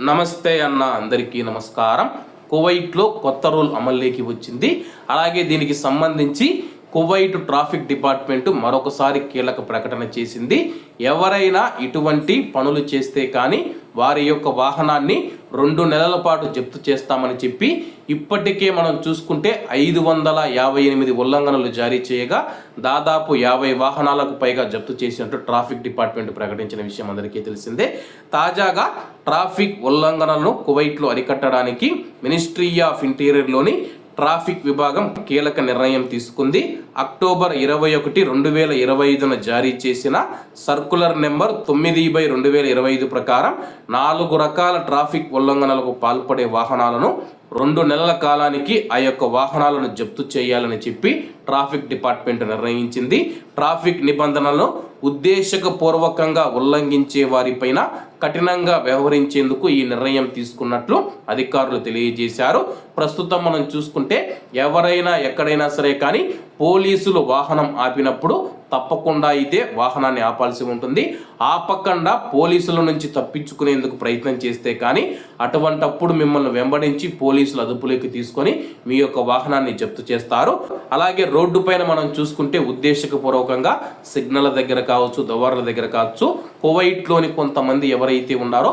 నమస్తే అన్న అందరికీ నమస్కారం. కువైట్లో కొత్త రూల్ అమల్లోకి వచ్చింది. అలాగే దీనికి సంబంధించి కువైట్ ట్రాఫిక్ డిపార్ట్మెంట్ మరొకసారి కీలక ప్రకటన చేసింది. ఎవరైనా ఇటువంటి పనులు చేస్తే కానీ వారి యొక్క వాహనాన్ని రెండు నెలల పాటు జప్తు చేస్తామని చెప్పి ఇప్పటికే మనం చూసుకుంటే ఐదు వందల యాభై ఎనిమిది ఉల్లంఘనలు జారీ చేయగా దాదాపు యాభై వాహనాలకు పైగా జప్తు చేసినట్టు ట్రాఫిక్ డిపార్ట్మెంట్ ప్రకటించిన విషయం అందరికీ తెలిసిందే. తాజాగా ట్రాఫిక్ ఉల్లంఘనలను కువైట్లో అరికట్టడానికి మినిస్ట్రీ ఆఫ్ ఇంటీరియర్లోని ట్రాఫిక్ విభాగం కీలక నిర్ణయం తీసుకుంది. అక్టోబర్ ఇరవై ఒకటి రెండు వేల ఇరవై ఐదున జారీ చేసిన సర్కులర్ నెంబర్ తొమ్మిది బై రెండు వేల ఇరవై ఐదు ప్రకారం నాలుగు రకాల ట్రాఫిక్ ఉల్లంఘనలకు పాల్పడే వాహనాలను రెండు నెలల కాలానికి ఆ యొక్క వాహనాలను జప్తు చేయాలని చెప్పి ట్రాఫిక్ డిపార్ట్మెంట్ నిర్ణయించింది. ట్రాఫిక్ నిబంధనలను ఉద్దేశకపూర్వకంగా ఉల్లంఘించే వారిపైన కఠినంగా వ్యవహరించేందుకు ఈ నిర్ణయం తీసుకున్నట్లు అధికారులు తెలియజేశారు. ప్రస్తుతం మనం చూసుకుంటే ఎవరైనా ఎక్కడైనా సరే కానీ పోలీసులు వాహనం ఆపినప్పుడు తప్పకుండా అయితే వాహనాన్ని ఆపాల్సి ఉంటుంది. ఆపకుండా పోలీసుల నుంచి తప్పించుకునేందుకు ప్రయత్నం చేస్తే కానీ అటువంటప్పుడు మిమ్మల్ని వెంబడించి పోలీసులు అదుపులోకి తీసుకొని మీ యొక్క వాహనాన్ని జప్తు చేస్తారు. అలాగే రోడ్డు పైన మనం చూసుకుంటే ఉద్దేశపూర్వకంగా సిగ్నల్ దగ్గర కావచ్చు దవర్ల దగ్గర కావచ్చు కువైట్లోని కొంతమంది ఎవరైతే ఉన్నారో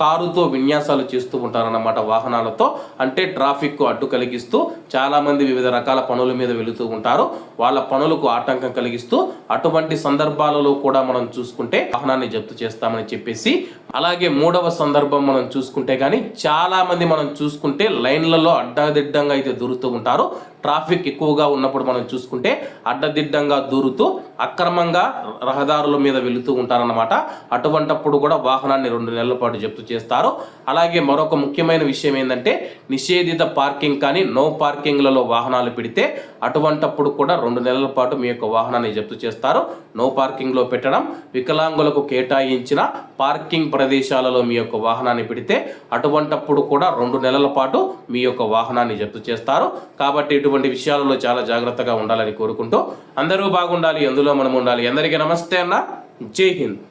కారుతో విన్యాసాలు చేస్తూ ఉంటారన్నమాట వాహనాలతో. అంటే ట్రాఫిక్ అడ్డు కలిగిస్తూ చాలామంది వివిధ రకాల పనుల మీద వెళుతూ ఉంటారు. వాళ్ళ పనులకు ఆటంకం కలిగిస్తూ అటువంటి సందర్భాలలో కూడా మనం చూసుకుంటే వాహనాన్ని జప్తు చేస్తామని చెప్పేసి అలాగే మూడవ సందర్భం మనం చూసుకుంటే కానీ చాలామంది మనం చూసుకుంటే లైన్లలో అడ్డదిడ్డంగా అయితే దూరుతూ ఉంటారు. ట్రాఫిక్ ఎక్కువగా ఉన్నప్పుడు మనం చూసుకుంటే అడ్డదిడ్డంగా దూరుతూ అక్రమంగా రహదారుల మీద వెళుతూ ఉంటారన్నమాట. అటువంటప్పుడు కూడా వాహనాన్ని రెండు నెలల పాటు జప్తు చేస్తారు. అలాగే మరొక ముఖ్యమైన విషయం ఏంటంటే నిషేధిత పార్కింగ్ కానీ నో పార్కింగ్లలో వాహనాలు పెడితే అటువంటప్పుడు కూడా రెండు నెలల పాటు మీ యొక్క వాహనాన్ని జప్తు చేస్తారు. నో పార్కింగ్లో పెట్టడం వికలాంగులకు కేటాయించిన పార్కింగ్ ప్రదేశాలలో మీ యొక్క వాహనాన్ని పెడితే అటువంటప్పుడు కూడా రెండు నెలల పాటు మీ యొక్క వాహనాన్ని జప్తు చేస్తారు. కాబట్టి ఇటువంటి విషయాలలో చాలా జాగ్రత్తగా ఉండాలని కోరుకుంటూ అందరూ బాగుండాలి అందులో మనం ఉండాలి అందరికీ నమస్తే అన్న. జై హింద్.